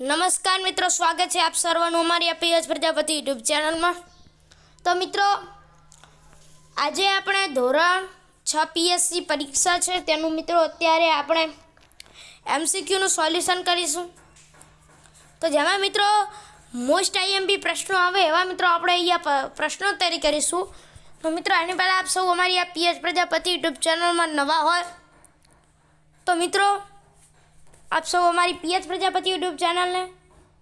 નમસ્કાર મિત્રો, સ્વાગત છે આપ સર્વનું અમારી આ પીએચ પ્રજાપતિ યુટ્યુબ ચેનલમાં. તો મિત્રો, આજે આપણે ધોરણ છ પીએસસી પરીક્ષા છે. તેનું મિત્રો અત્યારે આપણે એમસીક્યુનું સોલ્યુશન કરીશું. તો જેમાં મિત્રો મોસ્ટ આઈએમપી પ્રશ્નો આવે એવા મિત્રો આપણે અહીંયા પ્રશ્નોત્તરી કરીશું. તો મિત્રો એની પહેલાં આપ સૌ અમારી આ પીએચ પ્રજાપતિ યુટ્યુબ ચેનલમાં નવા હોય તો મિત્રો આપ સૌ અમારી પીએચ પ્રજાપતિ યુટ્યુબ ચેનલને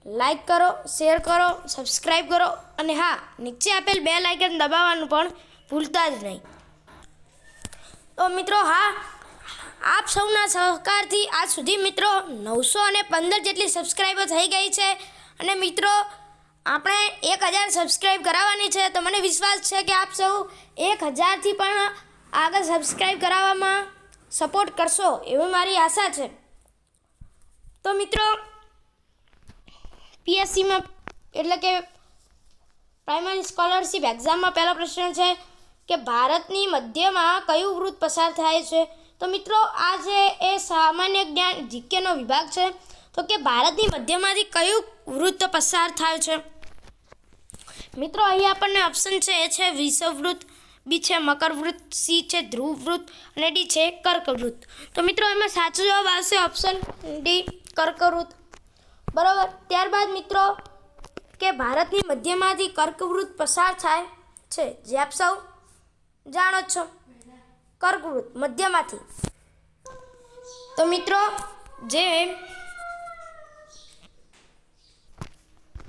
લાઈક કરો શેર કરો સબસ્ક્રાઈબ કરો અને હા, નીચે આપેલ બે લાઇકન દબાવવાનું પણ ભૂલતા જ નહીં. તો મિત્રો હા, આપ સૌના સહકારથી આજ સુધી મિત્રો નવસો અને પંદર જેટલી સબસ્ક્રાઈબર થઈ ગઈ છે અને મિત્રો, આપણે એક હજાર સબસ્ક્રાઈબ કરાવવાની છે તો મને વિશ્વાસ છે કે આપ સૌ એક હજારથી પણ આગળ સબસ્ક્રાઈબ કરાવવામાં સપોર્ટ કરશો એવી મારી આશા છે. તો મિત્રો પીએસસીમાં એટલે કે પ્રાઇમરી સ્કોલરશિપ એક્ઝામમાં પહેલો પ્રશ્ન છે કે ભારતની મધ્યમાં કયું વૃત્ત પસાર થાય છે? તો મિત્રો આ જે એ સામાન્ય જ્ઞાન જીકેનો વિભાગ છે. તો કે ભારતની મધ્યમાંથી કયું વૃત્ત પસાર થાય છે? મિત્રો, અહીં આપણને ઓપ્શન છે, એ છે વિષવવૃત્ત બી છે મકરવૃત્ત, સી છે ધ્રુવ વૃત્ત અને ડી છે કર્કવૃત્ત. તો મિત્રો, એમાં સાચો જવાબ આવશે ઓપ્શન ડી. કર્કવૃત્ત બરાબર? ત્યારબાદ મિત્રો, કે ભારતની મધ્યમાંથી કર્કવૃત પસાર થાય છે, જે આપ સૌ જાણો છો. કર્કવૃત, મધ્યમાંથી. તો મિત્રો, જે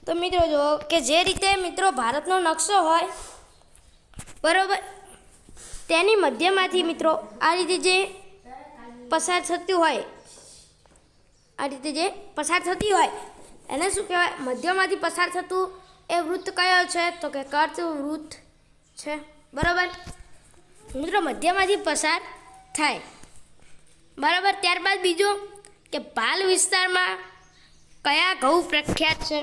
તો મિત્રો જો, કે જે રીતે મિત્રો ભારતનો નકશો હોય, બરાબર? તેની મધ્યમાંથી મિત્રો આ રીતે જે પસાર થતું હોય આ રીતે જે પસાર થતી હોય, એને શું કહેવાય? મધ્યમાંથી પસાર થતું એ વૃત્ત કયો છે? તો કે કર્ત વૃત્ત છે. બરાબર? મિત્રો, મધ્યમાંથી પસાર થાય. બરાબર? ત્યારબાદ બીજું કે પાલ વિસ્તારમાં કયા ઘઉં પ્રખ્યાત છે?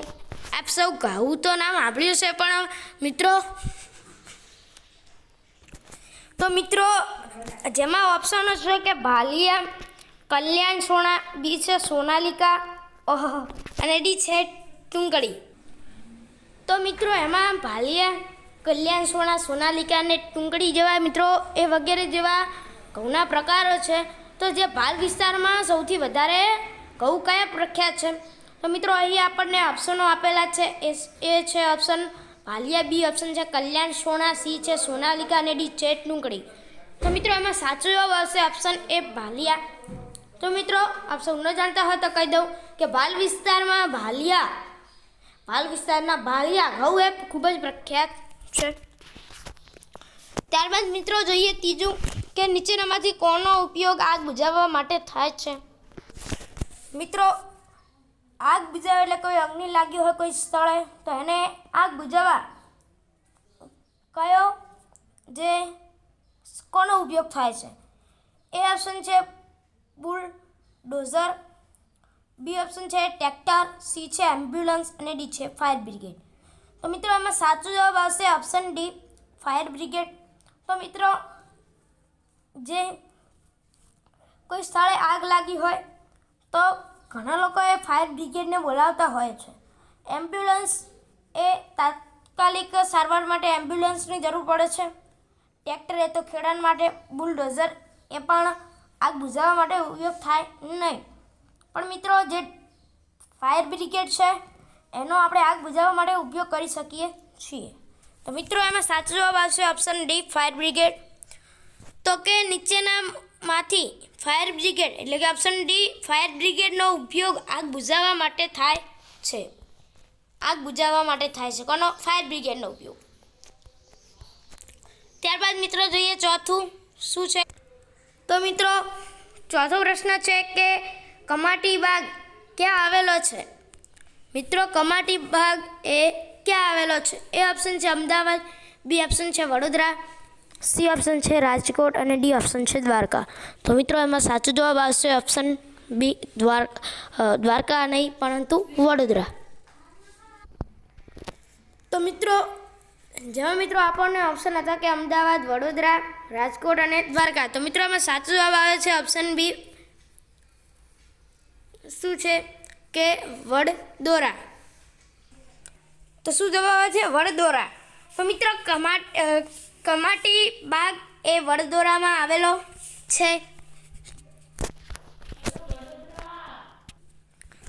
આપ સૌ ઘઉં તો નામ સાંભળ્યું છે પણ મિત્રો, તો મિત્રો, જેમાં ઓપ્શનો છે કે ભાલિયા કલ્યાણ સોના, બી છે સોનાલિકા, ઓહ, અને ડી છે ટુંગળી. તો મિત્રો, એમાં ભાલિયા કલ્યાણ સોના, સોનાલિકા અને ટુંગળી જેવા મિત્રો, એ વગેરે જેવા ઘઉંના પ્રકારો છે. તો જે ભાલ વિસ્તારમાં સૌથી વધારે ઘઉં કયા પ્રખ્યાત છે? તો મિત્રો, અહીં આપણને ઓપ્શનો આપેલા છે. એ એ છે ઓપ્શન ભાલિયા બી ઓપ્શન છે, કલ્યાણ સોના સી છે સોનાલિકા અને ડી છે ટુંકડી તો મિત્રો, એમાં સાચો જવાબ આવશે ઓપ્શન એ ભાલિયા. તો મિત્રો, આપ સૌ ન જાણતા હોય તો કહી દઉં કે ભાલ વિસ્તારમાં ભાલિયા ભાલ વિસ્તારના ભાલિયા ઘઉં એ ખૂબ જ પ્રખ્યાત છે. ત્યારબાદ મિત્રો જોઈએ ત્રીજું કે નીચેનામાંથી કોનો ઉપયોગ આગ બુઝાવવા માટે થાય છે. મિત્રો, આગ બુઝાવે એટલે કોઈ અગ્નિ લાગી હોય કોઈ સ્થળે, તો એને આગ બુઝાવવા કયો, જે, કોનો ઉપયોગ થાય છે? એ ઓપ્શન છે બુલ ડોઝર. બી ઓપ્શન છે ટ્રેક્ટર સી છે એમ્બ્યુલન્સ અને ડી છે ફાયર બ્રિગેડ. તો મિત્રો એમાં સાચો જવાબ આવશે ઓપ્શન ડી, ફાયર બ્રિગેડ. તો મિત્રો, જે કોઈ સ્થળે આગ લાગી હોય, તો ઘણા લોકોએ ફાયર બ્રિગેડને બોલાવતા હોય છે. એમ્બ્યુલન્સ એ તાત્કાલિક સારવાર માટે એમ્બ્યુલન્સની જરૂર પડે છે. ટ્રેક્ટર એ તો ખેડાણ માટે બુલડોઝર. એ પણ આગ બુઝાવવા માટે ઉપયોગ થાય નહીં. પણ મિત્રો, જે ફાયર બ્રિગેડ છે, એનો આપણે આગ બુઝાવવા માટે ઉપયોગ કરી શકીએ છીએ. તો મિત્રો, એમાં સાચો જવાબ આવશે ઓપ્શન ડી, ફાયર બ્રિગેડ. તો કે નીચેનામાંથી ફાયર બ્રિગેડ, એટલે કે ઓપ્શન ડી, ફાયર બ્રિગેડનો ઉપયોગ આગ બુઝાવવા માટે થાય છે. આગ બુઝાવવા માટે થાય છે. કોનો? ફાયર બ્રિગેડનો ઉપયોગ. ત્યારબાદ મિત્રો, જોઈએ ચોથું શું છે? તો મિત્રો, ચોથો પ્રશ્ન છે કે કમાટી બાગ ક્યાં આવેલો છે? મિત્રો, કમાટી બાગ એ ક્યાં આવેલો છે? એ ઓપ્શન છે અમદાવાદ બી ઓપ્શન છે વડોદરા સી ઓપ્શન છે રાજકોટ અને ડી ઓપ્શન છે દ્વારકા. તો મિત્રો, એમાં સાચો જવાબ આવશે ઓપ્શન બી દ્વાર દ્વારકા નહીં, પરંતુ વડોદરા. તો મિત્રો જેમાં મિત્રો આપણને ઓપ્શન હતા કે અમદાવાદ, વડોદરા, રાજકોટ અને દ્વારકા. તો મિત્રો એમાં સાચો જવાબ આવે છે ઓપ્શન બી શું છે? કે વડદોરા. તો શું જવાબ આવે છે? વડદોરા. તો મિત્રો કમાટ કમાટી બાગ એ વડદોરામાં આવેલો છે.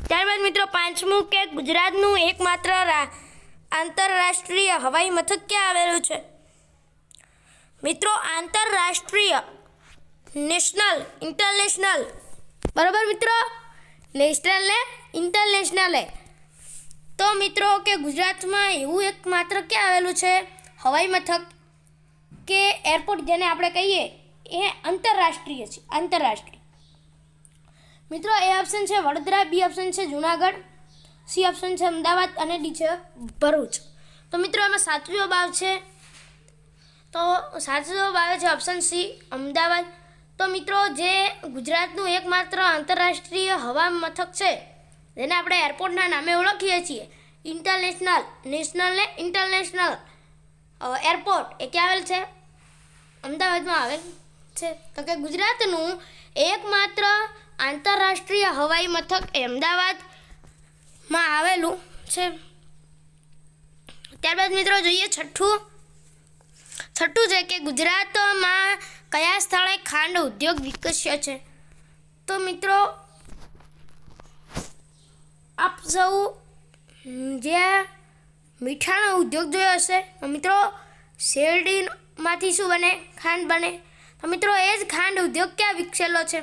ત્યારબાદ મિત્રો પાંચમું કે ગુજરાતનું એકમાત્ર રા- આંતરરાષ્ટ્રીય હવાઈ મથક ક્યાં આવેલું છે? મિત્રો, આંતરરાષ્ટ્રીય નેશનલ ઇન્ટરનેશનલ. બરાબર મિત્રો? નેશનલ ને ઇન્ટરનેશનલે તો મિત્રો, કે ગુજરાતમાં એવું એક માત્ર ક્યાં આવેલું છે? હવાઈ મથક કે એરપોર્ટ જેને આપણે કહીએ, એ આંતરરાષ્ટ્રીય છે, આંતરરાષ્ટ્રીય. મિત્રો, એ ઓપ્શન છે વડોદરા બી ઓપ્શન છે જુનાગઢ. સી ઓપ્શન છે અમદાવાદ અને ડી છે ભરૂચ. તો મિત્રો, એમાં સાચો જવાબ આવશે તો સાચો જવાબ આવે છે ઓપ્શન સી, અમદાવાદ. તો મિત્રો, જે ગુજરાતનું એકમાત્ર આંતરરાષ્ટ્રીય હવા મથક છે, જેને આપણે એરપોર્ટના નામે ઓળખીએ છીએ, ઇન્ટરનેશનલ, નેશનલ ને ઇન્ટરનેશનલ એરપોર્ટ, એ ક્યાં આવેલ છે? અમદાવાદમાં આવેલ છે. તો કે ગુજરાતનું એકમાત્ર આંતરરાષ્ટ્રીય હવાઈ મથક એ અમદાવાદમાં આવેલું છે. ત્યારબાદ મિત્રો જોઈએ છઠ્ઠું. છઠ્ઠું છે કે ગુજરાતમાં કયા સ્થળે ખાંડ ઉદ્યોગ વિકસ્યો છે? તો મિત્રો, આપ સૌ જે મીઠાનો ઉદ્યોગ જોયો હશે મિત્રો શેરડીમાંથી શું બને? ખાંડ બને. તો મિત્રો, એ જ ખાંડ ઉદ્યોગ ક્યાં વિકસેલો છે?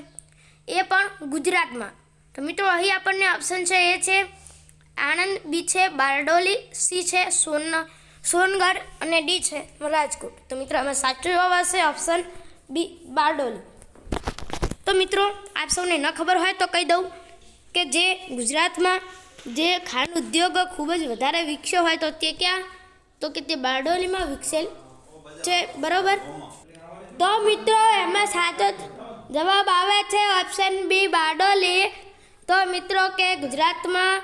એ પણ ગુજરાતમાં. તો મિત્રો, અહીં આપણને ઓપ્શન છે એ છે આણંદ, બી છે બારડોલી, સી છે સોન, સોનગઢ અને ડી છે રાજકોટ. તો મિત્રો, આમાં સાચો જવાબ આવશે ઓપ્શન બી, બારડોલી. તો મિત્રો, આપ સૌને ન ખબર હોય તો કહી દઉં કે જે ગુજરાતમાં જે ખાંડ ઉદ્યોગ ખૂબ જ વધારે વિકસ્યો હોય તો તે ક્યાં? તો કે તે બારડોલીમાં વિકસેલ છે. બરોબર? તો મિત્રો, એમાં સાચો જવાબ આવે છે ઓપ્શન બી, બારડોલી. તો મિત્રો, કે ગુજરાતમાં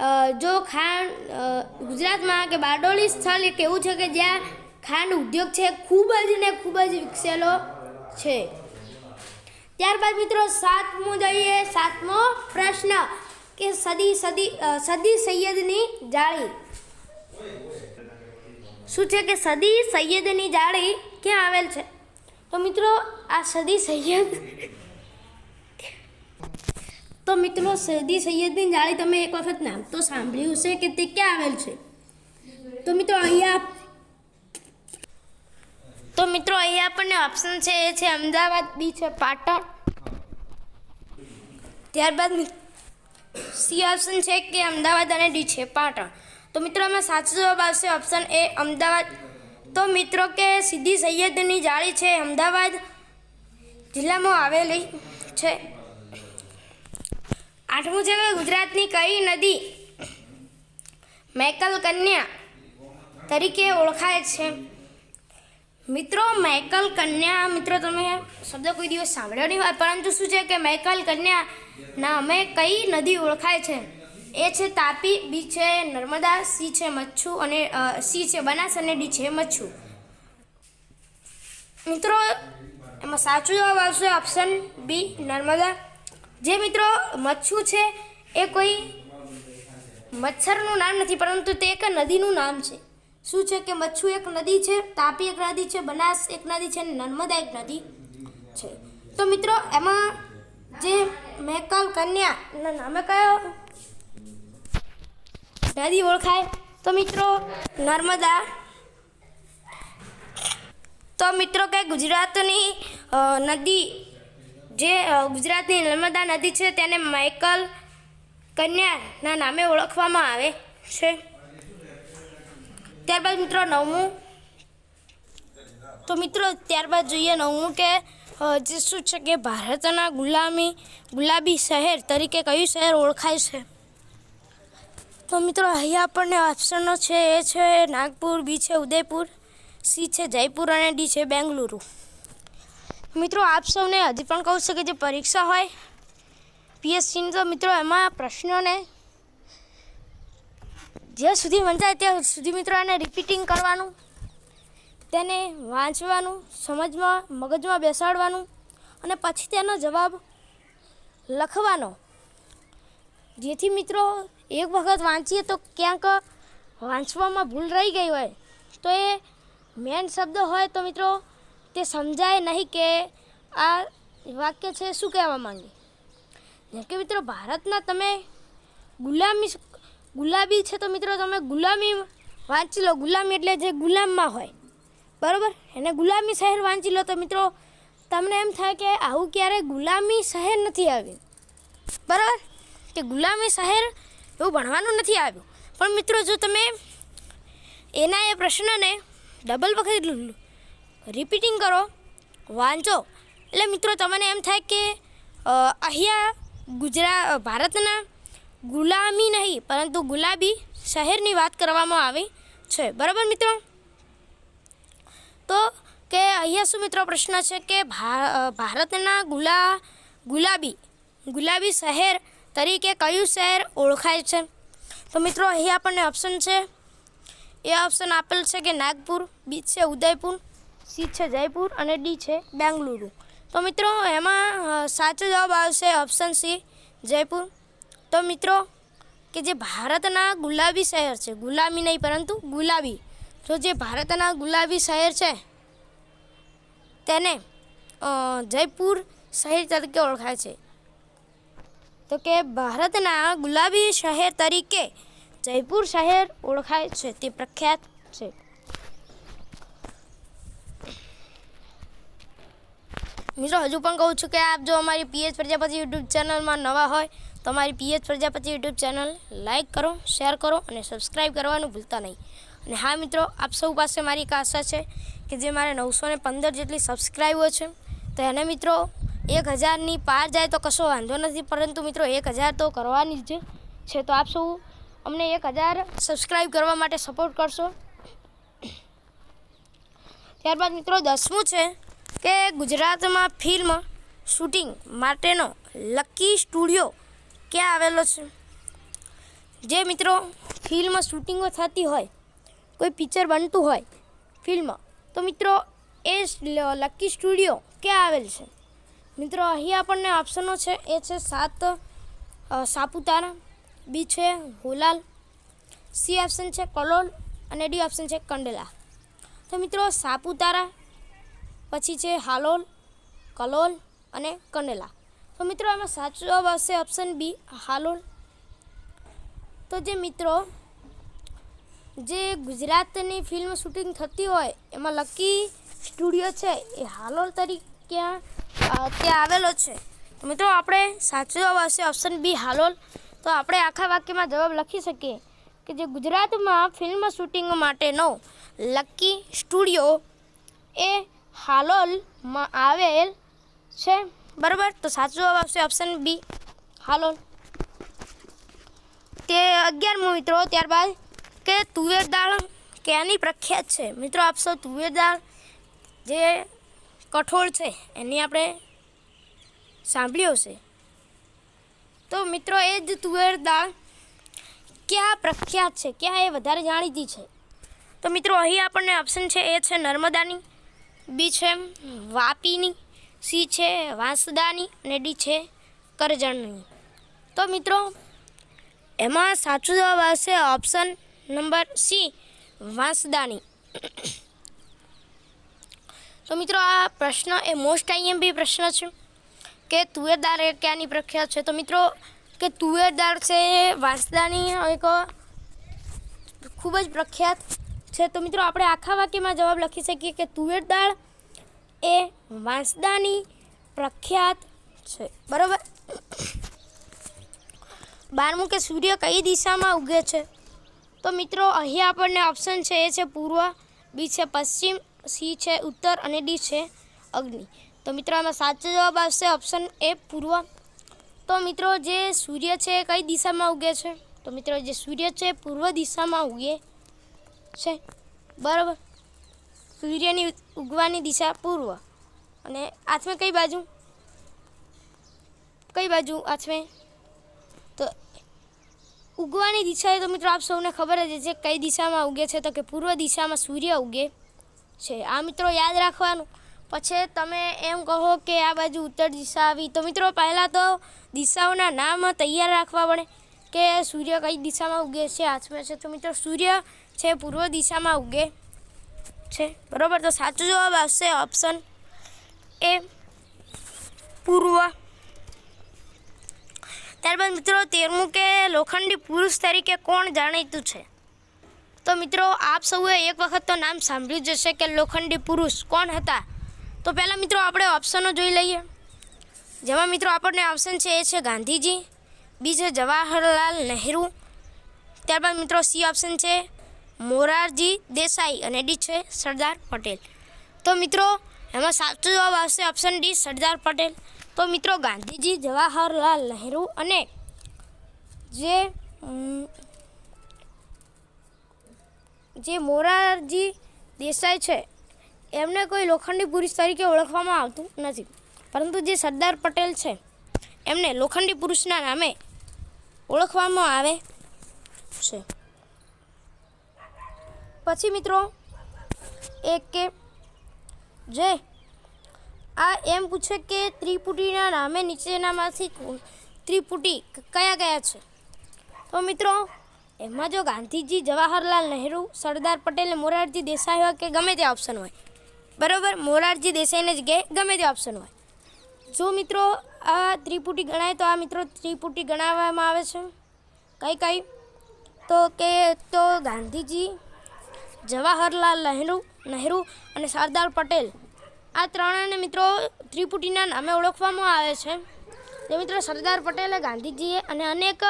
જો ખાંડ ગુજરાતમાં કે બારડોલી સ્થળ એક એવું છે કે જ્યાં ખાંડ ઉદ્યોગ છે, ખૂબ જ ને ખૂબ જ વિકસેલો છે. ત્યારબાદ મિત્રો સાતમું જોઈએ, સાતમો પ્રશ્ન કે સદી સદી સદી સૈયદની જાળી. શું છે કે સદી સૈયદની જાળી ક્યાં આવેલ છે? તો મિત્રો આ સદી સૈયદ તો મિત્રો, સૈદી સૈયદની જાળી તમે એક વખત નામ તો સાંભળ્યું છે કે તે ક્યાં આવેલ છે? તો મિત્રો, અહીંયા તો મિત્રો, અહીંયા આપણને ઓપ્શન છે, એ છે અમદાવાદ, બી છે પાટણ. ત્યારબાદ સી ઓપ્શન છે કે અમદાવાદ અને ડી છે પાટણ. તો મિત્રો, આમાં સાચો જવાબ આવશે ઓપ્શન એ અમદાવાદ. તો મિત્રો, કે સીધી સૈયદની જાળી છે અમદાવાદ જિલ્લામાં આવેલી છે. આઠમું છે ગુજરાતની કઈ નદી મૈકલ કન્યા તરીકે ઓળખાય છે? મિત્રો મૈકલ કન્યા મિત્રો, તમે શબ્દ કોઈ દિવસ સાંભળ્યો નહીં હોય, પરંતુ શું છે કે મૈકલ કન્યા નામે કઈ નદી ઓળખાય છે? એ છે તાપી, બી છે નર્મદા, સી છે મચ્છુ અને સી છે બનાસ અને ડી છે મચ્છુ. મિત્રો, એમાં સાચું જવાબ આવશે ઓપ્શન બી નર્મદા. જે મિત્રો મચ્છુ છે, એ કોઈ મચ્છરનું નામ નથી, પરંતુ તે એક નદીનું નામ છે. શું છે કે મચ્છુ એક નદી છે, તાપી એક નદી છે, બનાસ એક નદી છે નર્મદા એક નદી છે. તો મિત્રો, એમાં જે મેકલ કન્યા નામે કયો નદી ઓળખાય? તો મિત્રો, નર્મદા. તો મિત્રો, કે ગુજરાતની નદી જે ગુજરાતની નર્મદા નદી છે તેને માઇકલ કન્યાના નામે ઓળખવામાં આવે છે. ત્યારબાદ મિત્રો નવમું. તો મિત્રો ત્યારબાદ જોઈએ નવમું કે જે શું છે કે ભારતના ગુલામી, ગુલાબી શહેર તરીકે કયું શહેર ઓળખાય છે? તો મિત્રો અહીંયા આપણને ઓપ્શનો છે, એ છે નાગપુર, બી છે ઉદયપુર, સી છે જયપુર અને ડી છે બેંગલુરુ. મિત્રો, આપ સૌને હજી પણ કહું છું કે જે પરીક્ષા હોય પીએસસીની તો મિત્રો એમાં પ્રશ્નોને જ્યાં સુધી વંચાય ત્યાં સુધી મિત્રો એને રિપીટિંગ કરવાનું, તેને વાંચવાનું, સમજમાં, મગજમાં બેસાડવાનું અને પછી તેનો જવાબ લખવાનો. જેથી મિત્રો એક વખત વાંચીએ તો ક્યાંક વાંચવામાં ભૂલ રહી ગઈ હોય. તો એ મેન શબ્દ હોય તો મિત્રો તે સમજાય નહીં કે આ વાક્ય છે, શું કહેવા માંગે? જેમ કે મિત્રો, ભારતના તમે ગુલામી ગુલાબી છે તો મિત્રો, તમે ગુલામી વાંચી લો. ગુલામી એટલે જે ગુલામમાં હોય. બરાબર? એને ગુલામી શહેર વાંચી લો તો મિત્રો, તમને એમ થાય કે આવું ક્યારેય ગુલામી શહેર નથી આવ્યું? બરાબર? કે ગુલામી શહેર એવું ભણવાનું નથી આવ્યું? પણ મિત્રો, જો તમે એના એ પ્રશ્નને ડબલ વખત રિપીટિંગ કરો. વાંચો. એટલે મિત્રો, તમને એમ થાય કે અહીંયા ગુજરાત ભારતના ગુલામી નહીં, પરંતુ ગુલાબી શહેરની વાત કરવામાં આવી છે. બરાબર મિત્રો? તો કે અહીંયા શું મિત્રો પ્રશ્ન છે કે ભારતના ગુલા, ગુલાબી ગુલાબી શહેર તરીકે કયું શહેર ઓળખાય છે? તો મિત્રો, અહીં આપણને ઓપ્શન છે. એ ઓપ્શન આપેલ છે કે નાગપુર, બીચ છે ઉદયપુર. સી છે જયપુર અને ડી છે બેંગલુરુ. તો મિત્રો, એમાં સાચો જવાબ આવશે ઓપ્શન સી, જયપુર. તો મિત્રો, કે જે ભારતના ગુલાબી શહેર છે, ગુલામી નહીં, પરંતુ ગુલાબી. તો જે ભારતના ગુલાબી શહેર છે, તેને જયપુર શહેર તરીકે ઓળખાય છે. તો કે ભારતના ગુલાબી શહેર તરીકે જયપુર શહેર ઓળખાય છે, તે પ્રખ્યાત છે. મિત્રો, હજુ પણ કહું છું કે આપ જો અમારી પીએચ પ્રજાપતિ યુટ્યુબ ચેનલમાં નવા હોય, તો અમારી PH Prajapati YouTube channel like કરો, શેર કરો અને સબસ્ક્રાઈબ કરવાનું ભૂલતા નહીં. અને હા મિત્રો, આપ સૌ પાસે મારી એક આશા છે કે જે મારે નવસો ને પંદર જેટલી સબસ્ક્રાઈબો છે, તો એને મિત્રો, એક હજારની પાર જાય તો કશો વાંધો નથી, પરંતુ મિત્રો, એક હજાર તો કરવાની જ છે. તો આપ સૌ અમને એક હજાર સબસ્ક્રાઈબ કરવા માટે સપોર્ટ કરશો. ત્યારબાદ મિત્રો, દસમું છે કે ગુજરાતમાં ફિલ્મ શૂટિંગ માટેનો લકી સ્ટુડિયો ક્યાં આવેલો છે? જે મિત્રો, ફિલ્મ શૂટિંગો થતી હોય, કોઈ પિક્ચર બનતું હોય, ફિલ્મ, તો મિત્રો, એ લકી સ્ટુડિયો ક્યાં આવેલ છે? મિત્રો, અહીં આપણને ઓપ્શનો છે, એ છે સાત સાપુતારા, બી છે હોલાલ, સી ઓપ્શન છે કલોલ અને ડી ઓપ્શન છે કંડલા. તો મિત્રો, સાપુતારા પછી છે હાલોલ, કલોલ અને કંડલા તો મિત્રો, આમાં સાચો જવાબ આવશે ઓપ્શન બી હાલોલ. તો જે મિત્રો, જે ગુજરાતની ફિલ્મ શૂટિંગ થતી હોય, એમાં લકી સ્ટુડિયો છે, એ હાલોલ તરીકે ત્યાં આવેલો છે. તો મિત્રો, આપણે સાચો જવાબ આવશે ઓપ્શન બી હાલોલ. તો આપણે આખા વાક્યમાં જવાબ લખી શકીએ કે જે ગુજરાતમાં ફિલ્મ શૂટિંગ માટેનો લકી સ્ટુડિયો એ હાલોલમાં આવેલ છે. બરાબર તો સાચો જવાબ આવશે ઓપ્શન બી હાલોલ. તે અગિયારમો મિત્રો ત્યારબાદ કે તુવેર દાળ ક્યાંની પ્રખ્યાત છે? મિત્રો આપશો તુવેર દાળ જે કઠોળ છે એની આપણે સાંભળ્યો છે તો મિત્રો એ જ તુવેર દાળ ક્યાં પ્રખ્યાત છે? ક્યાં એ વધારે જાણીતી છે? તો મિત્રો અહીં આપણને ઓપ્શન છે એ છે નર્મદાની. બી છે વાપીની, સી છે વાંસદાની અને ડી છે કરજણની. તો મિત્રો, એમાં સાચો જવાબ આવશે ઓપ્શન નંબર સી, વાંસદાની. તો મિત્રો, આ પ્રશ્ન એ મોસ્ટ આઈએમપી પ્રશ્ન છે કે તુવેરદાર એ ક્યાંની પ્રખ્યાત છે? તો મિત્રો, કે તુવેરદાર છે વાંસદાની એક ખૂબ જ પ્રખ્યાત છે. તો મિત્રો, આપણે આખા વાક્યમાં જવાબ લખી શકીએ કે તુવેર દાળ એ વાંસદાની પ્રખ્યાત છે. બરાબર? બારમું કે સૂર્ય કઈ દિશામાં ઉગે છે? તો મિત્રો, અહીં આપણને ઓપ્શન છે, એ છે પૂર્વ, બી છે પશ્ચિમ, સી છે ઉત્તર અને ડી છે અગ્નિ. તો મિત્રો, આમાં સાચો જવાબ આવશે ઓપ્શન એ પૂર્વ. તો મિત્રો, જે સૂર્ય છે એ કઈ દિશામાં ઉગે છે? તો મિત્રો, જે સૂર્ય છે પૂર્વ દિશામાં ઉગે છે. બરાબર. સૂર્યની ઉગવાની દિશા પૂર્વ. અને આથમે કઈ બાજુ? કઈ બાજુ આથમે? તો ઉગવાની દિશા એ તો મિત્રો આપ સૌને ખબર જ છે કઈ દિશામાં ઉગે છે તો કે પૂર્વ દિશામાં સૂર્ય ઉગે છે. આ મિત્રો યાદ રાખવાનું. પછી તમે એમ કહો કે આ બાજુ ઉત્તર દિશા આવી. તો મિત્રો પહેલાં તો દિશાઓના નામ તૈયાર રાખવા પડે કે સૂર્ય કઈ દિશામાં ઉગે છે, આથમે છે. તો મિત્રો સૂર્ય છે, પૂર્વ દિશામાં ઉગે છે. બરોબર, તો સાચો જવાબ આવશે ઓપ્શન એ પૂર્વ. ત્યારબાદ મિત્રો, તેરમું કે લોખંડી પુરુષ તરીકે કોણ જાણીતું છે? તો મિત્રો, આપ સૌએ એક વખત તો નામ સાંભળ્યું જ હશે કે લોખંડી પુરુષ કોણ હતા? તો પહેલાં મિત્રો, આપણે ઓપ્શનો જોઈ લઈએ. જેમાં મિત્રો, આપણને ઓપ્શન છે, એ છે ગાંધીજી બી છે જવાહરલાલ નહેરુ. ત્યારબાદ મિત્રો, સી ઓપ્શન છે મોરારજી દેસાઈ અને ડી છે સરદાર પટેલ. તો મિત્રો, એમાં સાચો જવાબ આવશે ઓપ્શન ડી સરદાર પટેલ. તો મિત્રો, ગાંધીજી, જવાહરલાલ નહેરુ અને જે જે મોરારજી દેસાઈ છે, એમને કોઈ લોખંડી પુરુષ તરીકે ઓળખવામાં આવતું નથી. પરંતુ જે સરદાર પટેલ છે, એમને લોખંડી પુરુષના નામે ઓળખવામાં આવે છે. પછી મિત્રો, એક કે જે આ એમ પૂછે કે ત્રિપુટીના નામે નીચેનામાંથી ત્રિપુટી કયા કયા છે? તો મિત્રો, એમાં જો ગાંધીજી જવાહરલાલ નહેરુ, સરદાર પટેલ મોરારજી દેસાઈ હોય કે ગમે તે ઓપ્શન હોય. બરાબર? મોરારજી દેસાઈની જગ્યાએ ગમે તે ઓપ્શન હોય. જો મિત્રો, આ ત્રિપુટી ગણાય તો આ મિત્રો ત્રિપુટી ગણાવવામાં આવે છે. કઈ કઈ તો કે, તો ગાંધીજી જવાહરલાલ નહેરુ નહેરુ અને સરદાર પટેલ. આ ત્રણેયને મિત્રો ત્રિપુટીના નામે ઓળખવામાં આવે છે. જે મિત્રો સરદાર પટેલે ગાંધીજીએ અને અનેક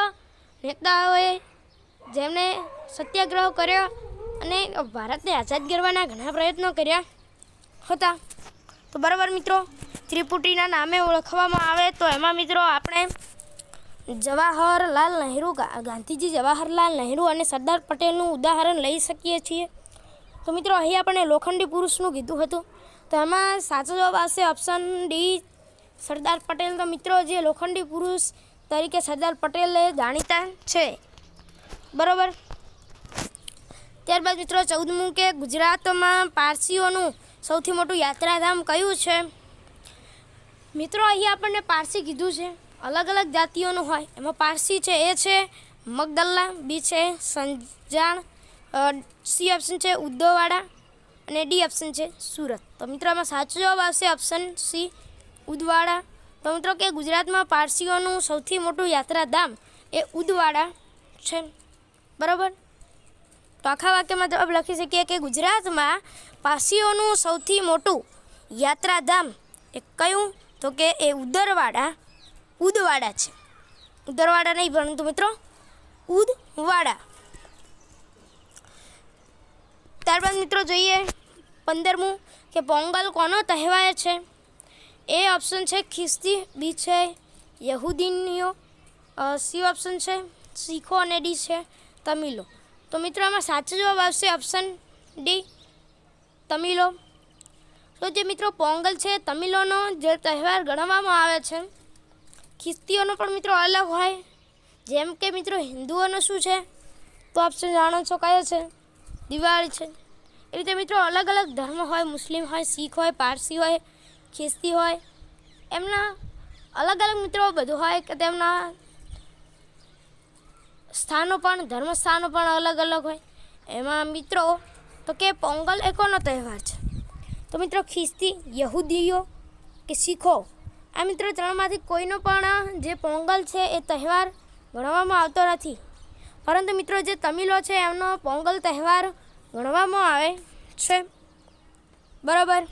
નેતાઓએ જેમણે સત્યાગ્રહ કર્યો અને ભારતને આઝાદ કરવાના ઘણા પ્રયત્નો કર્યા હતા. તો બરાબર મિત્રો, ત્રિપુટીના નામે ઓળખવામાં આવે તો એમાં મિત્રો આપણે જવાહરલાલ નહેરુ ગાંધીજી જવાહરલાલ નહેરુ અને સરદાર પટેલનું ઉદાહરણ લઈ શકીએ છીએ. તો મિત્રો, અહીં આપણે લોખંડી પુરુષનું કીધું હતું. તો એમાં સાચો જવાબ આવશે ઓપ્શન ડી સરદાર પટેલ. તો મિત્રો, જે લોખંડી પુરુષ તરીકે સરદાર પટેલ જાણીતા છે. બરાબર? ત્યારબાદ મિત્રો ચૌદમું કે ગુજરાતમાં પારસીઓનું સૌથી મોટું યાત્રાધામ કયું છે? મિત્રો, અહીં આપણને પારસી કીધું છે. અલગ અલગ જાતિઓનું હોય. એમાં પારસી છે એ છે મગદલ્લા, બી છે સંજાણ સી ઓપ્શન છે ઉદ્દોવાડા અને ડી ઓપ્શન છે સુરત. તો મિત્રો આમાં સાચો જવાબ આવશે ઓપ્શન સી ઉદવાડા તો મિત્રો કે ગુજરાતમાં પારસીઓનું સૌથી મોટું યાત્રાધામ એ ઉદવાડા છે. બરાબર? તો આખા વાક્યમાં જવાબ લખી શકીએ કે ગુજરાતમાં પારસીઓનું સૌથી મોટું યાત્રાધામ એ કયું? તો કે એ ઉદરવાડા, ઉદવાડા છે. ઉદરવાડા નહીં, પરંતુ મિત્રો ઉદવાડા. ત્યારબાદ મિત્રો જોઈએ પંદરમું કે પોંગલ કોનો તહેવાર છે? એ ઓપ્શન છે ખ્રિસ્તી બી છે યહૂદીનીઓ સી ઓપ્શન છે શીખો અને ડી છે તમિલો. તો મિત્રો આમાં સાચો જવાબ આવશે ઓપ્શન ડી તમિલો. તો જે મિત્રો પોંગલ છે તમિલોનો જે તહેવાર ગણવામાં આવે છે ખ્રિસ્તીઓનો પણ મિત્રો અલગ હોય. જેમ કે મિત્રો હિન્દુઓનો શું છે? તો ઓપ્શન જાણો છો કયો છે? દિવાળી છે. એ રીતે મિત્રો અલગ અલગ ધર્મ હોય, મુસ્લિમ હોય, શીખ હોય, પારસી હોય, ખ્રિસ્તી હોય, એમના અલગ અલગ મિત્રો બધું હોય કે તેમના સ્થાનો પણ ધર્મ સ્થાનો પણ અલગ અલગ હોય. એમાં મિત્રો, તો કે પોંગલ એ કોનો તહેવાર છે. તો મિત્રો ખ્રિસ્તી, યહૂદીઓ કે શીખો, આ મિત્રો ત્રણમાંથી કોઈનો પણ જે પોંગલ છે એ તહેવાર ગણવામાં આવતો નથી. પરંતુ મિત્રો જે તમિલો છે, એમનો પોંગલ તહેવાર ગણવામાં આવે છે. બરાબર.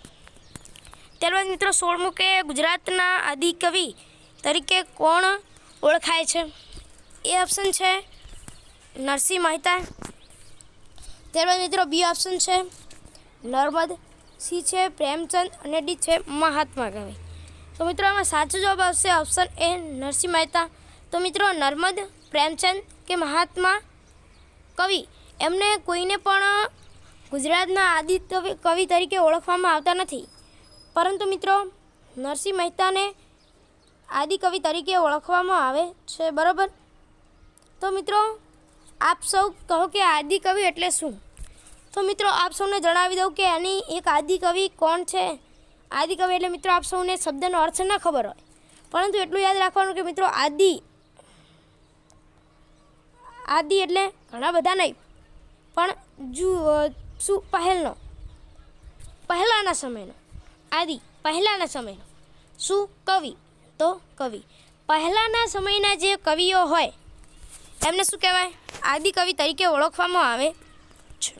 ત્યારબાદ મિત્રો સોળમું કે ગુજરાતના આદિકવિ તરીકે કોણ ઓળખાય છે? એ ઓપ્શન છે નરસિંહ મહેતા. ત્યારબાદ મિત્રો બી ઓપ્શન છે નર્મદ સી છે, પ્રેમચંદ અને ડી છે, મહાત્મા કવિ તો મિત્રો આમાં સાચો જવાબ આવશે ઓપ્શન એ નરસિંહ મહેતા. તો મિત્રો નર્મદ, પ્રેમચંદ કે મહાત્મા કવિ, એમને કોઈને પણ ગુજરાતના આદિ કવિ તરીકે ઓળખવામાં આવતા નથી. પરંતુ મિત્રો, નરસિંહ મહેતાને આદિ કવિ તરીકે ઓળખવામાં આવે છે, બરાબર? તો મિત્રો, આપ સૌ કહો કે આદિ કવિ એટલે શું? તો મિત્રો, આપ સૌને જણાવી દઉં કે એની એક આદિ કવિ કોણ છે? આદિ કવિ એટલે મિત્રો, આપ સૌને શબ્દનો અર્થ ન ખબર હોય. પરંતુ એટલું યાદ રાખવાનું કે મિત્રો, આદિ આદિ એટલે ઘણા બધા નહીં. પણ જુ શું પહેલનો. પહેલાંના સમયનો. આદિ પહેલાંના સમયનો. શું કવિ, તો કવિ. પહેલાંના સમયના જે કવિઓ હોય, એમને શું કહેવાય? આદિ કવિ તરીકે ઓળખવામાં આવે છે.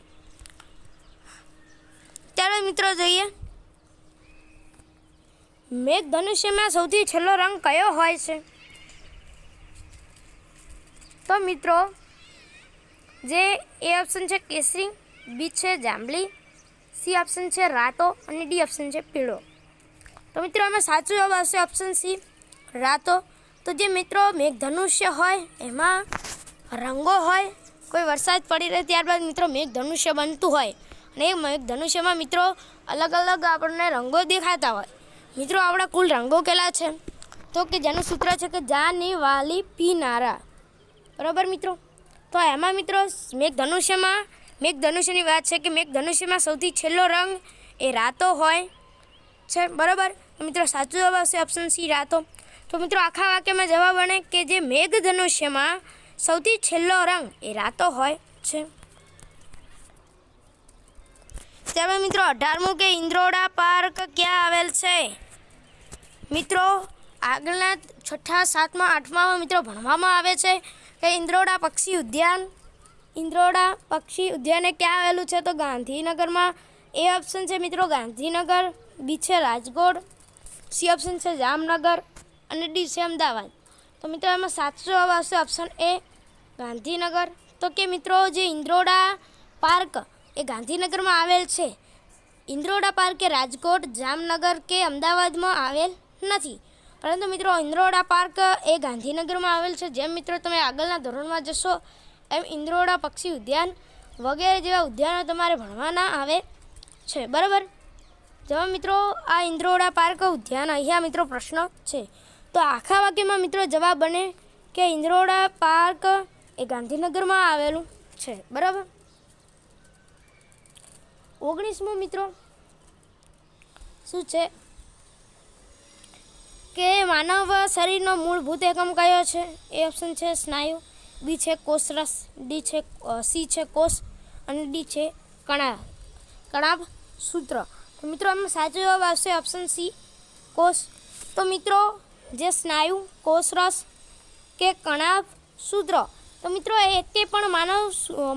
ત્યારે મિત્રો જોઈએ. મેઘ ધનુષ્યમાં સૌથી છેલ્લો રંગ કયો હોય છે? તો મિત્રો જે એ ઓપ્શન છે કેસરી બી છે જાંબલી સી ઓપ્શન છે રાતો અને ડી ઓપ્શન છે પીળો. તો મિત્રો એમાં સાચો જવાબ આવશે ઓપ્શન સી રાતો. તો જે મિત્રો મેઘધનુષ્ય હોય, એમાં રંગો હોય, કોઈ વરસાદ પડી રહે ત્યારબાદ મિત્રો મેઘધનુષ્ય બનતું હોય. અને એ મેઘધનુષ્યમાં મિત્રો અલગ અલગ આપણને રંગો દેખાતા હોય. મિત્રો, આપણા કુલ રંગો કેટલા છે? તો કે જેનું સૂત્ર છે કે જાની વાલી પીનારા. બરાબર મિત્રો? તો એમાં મિત્રો, મેઘધનુષ્યમાં, મેઘધનુષ્યની વાત છે કે મેઘધનુષ્યમાં સૌથી છેલ્લો રંગ એ રાતો હોય છે, બરાબર? મિત્રો, સાચો જવાબ આવશે ઓપ્શન સી રાતો. તો મિત્રો, આખા વાક્યમાં જવાબ બને કે જે મેઘધનુષ્યમાં સૌથી છેલ્લો રંગ એ રાતો હોય છે. ત્યારબાદ મિત્રો, અઢારમું કે ઇન્દ્રોડા પાર્ક ક્યાં આવેલ છે? મિત્રો, આગળના છઠ્ઠા, સાતમા, આઠમામાં મિત્રો ભણવામાં આવે છે. કે ઇન્દ્રોડા પક્ષી ઉદ્યાન? ઇન્દ્રોડા પક્ષી ઉદ્યાન ક્યાં આવેલું છે તો ગાંધીનગરમાં? એ ઓપ્શન છે મિત્રો ગાંધીનગર બી છે રાજકોટ સી ઓપ્શન છે જામનગર અને ડી છે અમદાવાદ. તો મિત્રો એમાં સાચો જવાબ આવશે ઓપ્શન એ ગાંધીનગર. તો કે મિત્રો જે ઇન્દ્રોડા પાર્ક એ ગાંધીનગરમાં આવેલ છે. ઇન્દ્રોડા પાર્ક રાજકોટ, જામનગર કે અમદાવાદમાં આવેલ નથી. પરંતુ મિત્રો ઇન્દ્રોડા પાર્ક એ ગાંધીનગરમાં આવેલ છે. જેમ મિત્રો તમે આગળના ધોરણમાં જશો, એમ ઇન્દ્રોડા પક્ષી ઉદ્યાન વગેરે જેવા ઉદ્યાનો તમારે ભણવાના આવે છે. બરાબર? જેમાં મિત્રો, આ ઇન્દ્રોડા પાર્ક ઉદ્યાન અહીંયા મિત્રો પ્રશ્ન છે. તો આખા વાક્યમાં મિત્રો જવાબ બને કે ઇન્દ્રોડા પાર્ક એ ગાંધીનગરમાં આવેલું છે. બરાબર? ઓગણીસમો મિત્રો, શું છે? કે માનવ શરીરનો મૂળભૂત એકમ કયો છે? એ ઓપ્શન છે સ્નાયુ બી છે કોષરસ ડી છે સી છે કોષ અને ડી છે કણા કણાબ સૂત્ર. તો મિત્રો એમાં સાચો જવાબ આવશે ઓપ્શન સી કોષ. તો મિત્રો, જે સ્નાયુ, કોષરસ કે કણાબ સૂત્ર. તો મિત્રો, એ એકે પણ માનવ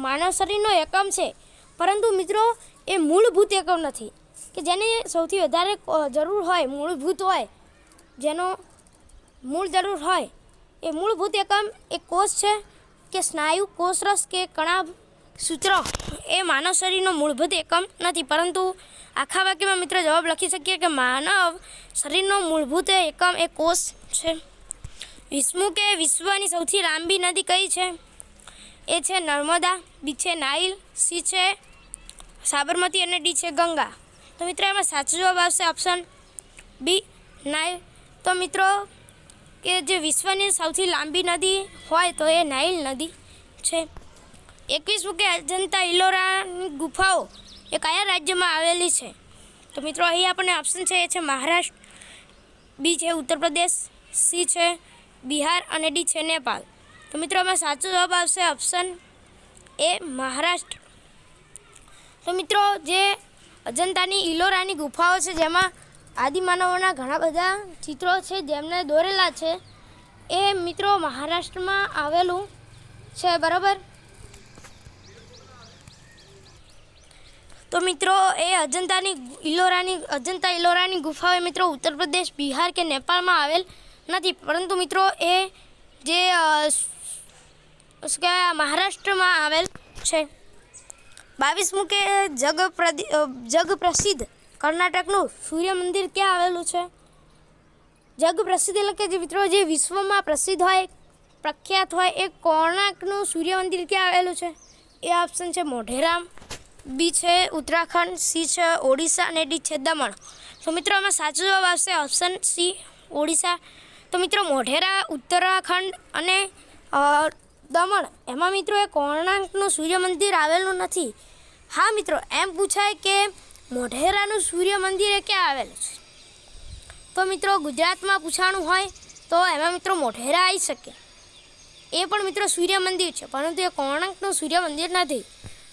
માનવ શરીરનો એકમ છે. પરંતુ મિત્રો, એ મૂળભૂત એકમ નથી. કે જેને સૌથી વધારે જરૂર હોય મૂળભૂત હોય જેનો મૂળ જરૂર હોય. એ મૂળભૂત એકમ, એ કોષ છે કે સ્નાયુ, કોષરસ કે કણાભ સૂત્ર. એ માનવ શરીરનો મૂળભૂત એકમ નથી. પરંતુ આખા વાક્યમાં મિત્રો જવાબ લખી શકીએ કે માનવ શરીરનો મૂળભૂત એકમ એ કોષ છે. વિશ્વુ કે વિશ્વની સૌથી લાંબી નદી કઈ છે? એ છે નર્મદા, બી છે નાઇલ, સી છે સાબરમતી અને ડી છે ગંગા. તો મિત્રો, એમાં સાચો જવાબ આવશે ઓપ્શન બી, નાઇલ. તો મિત્રો, કે જે વિશ્વની સૌથી લાંબી નદી હોય તો એ નાઇલ નદી છે. એકવીસમું કે અજંતા ઇલોરાની ગુફાઓ એ કયા રાજ્યમાં આવેલી છે? તો મિત્રો, અહીં આપણને ઓપ્શન છે, એ છે મહારાષ્ટ્ર. બી છે ઉત્તર પ્રદેશ, સી છે બિહાર અને ડી છે નેપાલ તો મિત્રો એમાં સાચો જવાબ આવશે ઓપ્શન એ મહારાષ્ટ્ર. તો મિત્રો, જે અજંતાની ઇલોરાની ગુફાઓ છે, જેમાં આદિમાનવોના ઘણા બધા ચિત્રો છે જેમને દોરેલા છે. એ મિત્રો મહારાષ્ટ્રમાં આવેલું છે, બરાબર? તો મિત્રો, એ અજંતાની ઇલોરાની, અજંતા ઇલોરાની ગુફાઓ મિત્રો ઉત્તર પ્રદેશ, બિહાર કે નેપાળમાં આવેલ નથી. પરંતુ મિત્રો, એ જે મહારાષ્ટ્રમાં આવેલ છે. બાવીસમું કે જગ જગ પ્રસિદ્ધ કર્ણાટકનું સૂર્ય મંદિર ક્યાં આવેલું છે? જગ પ્રસિદ્ધ એટલે કે જે મિત્રો, જે વિશ્વમાં પ્રસિદ્ધ હોય, પ્રખ્યાત હોય, એ કોણાર્કનું સૂર્ય મંદિર ક્યાં આવેલું છે? એ ઓપ્શન છે મોઢેરામ બી છે ઉત્તરાખંડ સી છે ઓડિશા અને ડી છે દમણ. તો મિત્રો, આમાં સાચો જવાબ આવશે ઓપ્શન સી ઓડિશા. તો મિત્રો, મોઢેરા, ઉત્તરાખંડ અને દમણ, એમાં મિત્રો એ કોણાર્કનું સૂર્ય મંદિર આવેલું નથી. હા મિત્રો, એમ પૂછાય કે મોઢેરાનું સૂર્ય મંદિર એ ક્યાં આવેલું છે? તો મિત્રો, ગુજરાતમાં પૂછાણું હોય તો એમાં મિત્રો મોઢેરા આવી શકે. એ પણ મિત્રો સૂર્ય મંદિર છે, પરંતુ એ કોણાર્કનું સૂર્ય મંદિર નથી.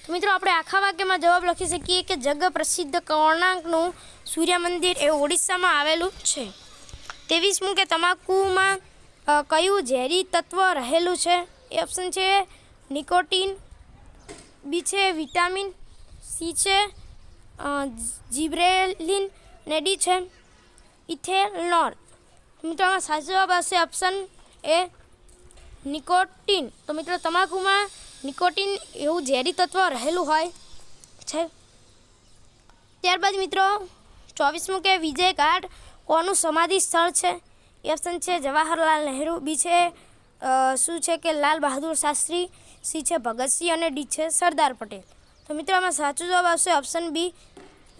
તો મિત્રો, આપણે આખા વાક્યમાં જવાબ લખી શકીએ કે જગ પ્રસિદ્ધ કોણાર્કનું સૂર્ય મંદિર એ ઓડિશામાં આવેલું છે. તેવીસમું કે તમાકુમાં કયું ઝેરી તત્વ રહેલું છે? એ ઓપ્શન છે નિકોટીન, બી છે વિટામિન, સી છે જીબ્રેલિન અને ડી છે. ઇથેનોલ. મિત્રો સાચો જવાબ આવશે ઓપ્શન એ નિકોટીન. તો મિત્રો, તમાકુમાં નિકોટીન એવું ઝેરી તત્વ રહેલું હોય છે. ત્યારબાદ મિત્રો, ચોવીસમું કે વિજય ઘાટ કોનું સમાધિ સ્થળ છે? એ ઓપ્શન છે જવાહરલાલ નહેરુ. બી છે શું છે કે લાલ બહાદુર શાસ્ત્રી, સી છે ભગતસિંહ અને ડી છે સરદાર પટેલ. તો મિત્રો, આમાં સાચો જવાબ આવશે ઓપ્શન બી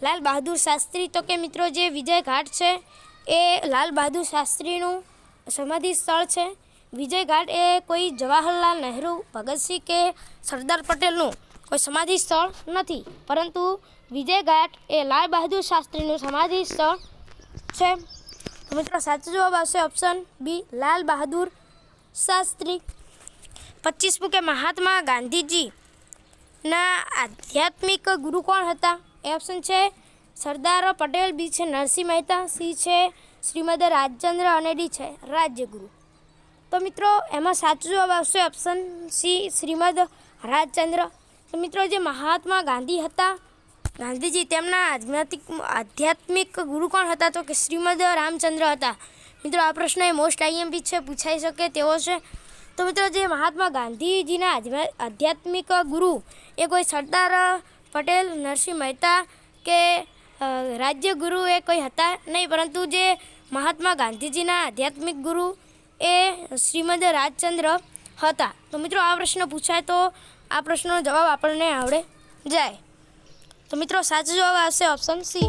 લાલ બહાદુર શાસ્ત્રી. તો કે મિત્રો, જે વિજય ઘાટ છે, એ લાલ બહાદુર શાસ્ત્રીનું સમાધિ સ્થળ છે. વિજય ઘાટ એ કોઈ જવાહરલાલ નહેરુ, ભગતસિંહ કે સરદાર પટેલનું કોઈ સમાધિ સ્થળ નથી. પરંતુ વિજય ઘાટ એ લાલ બહાદુર શાસ્ત્રીનું સમાધિ સ્થળ છે. તો મિત્રો, સાચો જવાબ આવશે ઓપ્શન બી લાલ બહાદુર શાસ્ત્રી. પચીસમું કે મહાત્મા ગાંધીજી. ના, આધ્યાત્મિક ગુરુ કોણ હતા? એ ઓપ્શન છે સરદાર પટેલ, બી છે નરસિંહ મહેતા, સી છે શ્રીમદ રાજચંદ્ર અને ડી છે રાજ્યગુરુ. તો મિત્રો, એમાં સાચો જવાબ આવશે ઓપ્શન સી, શ્રીમદ રાજચંદ્ર. તો મિત્રો, જે મહાત્મા ગાંધી હતા, ગાંધીજી તેમના આધ્યાત્મિક આધ્યાત્મિક ગુરુ કોણ હતા? તો કે શ્રીમદ રામચંદ્ર હતા. મિત્રો, આ પ્રશ્ન એ મોસ્ટ આઈએમપી છે, પૂછાઈ શકે તેવો છે. તો મિત્રો જે મહાત્મા ગાંધીજીના આધ્યાત્મિક ગુરુ, એ કોઈ સરદાર પટેલ, નરસિંહ મહેતા કે રાજ્ય ગુરુ એ કોઈ હતા નહીં. પરંતુ જે મહાત્મા ગાંધીજીના આધ્યાત્મિક ગુરુ એ શ્રીમદ રાજચંદ્ર હતા. તો મિત્રો આ પ્રશ્ન પૂછાય તો આ પ્રશ્નનો જવાબ આપણને આવડે જાય. તો મિત્રો સાચો જવાબ આવશે ઓપ્શન સી.